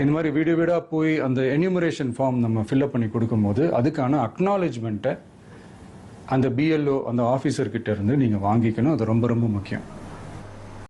இந்த மாதிரி வீடு வீடாக போய் அந்த என்யூமரேஷன் ஃபார்ம் நம்ம ஃபில்அப் பண்ணி கொடுக்கும்போது அதுக்கான அக்னாலேஜ்மெண்ட்டை அந்த பிஎல்ஓ அந்த ஆஃபீஸர்கிட்ட இருந்து நீங்கள் வாங்கிக்கணும். அது ரொம்ப ரொம்ப முக்கியம்.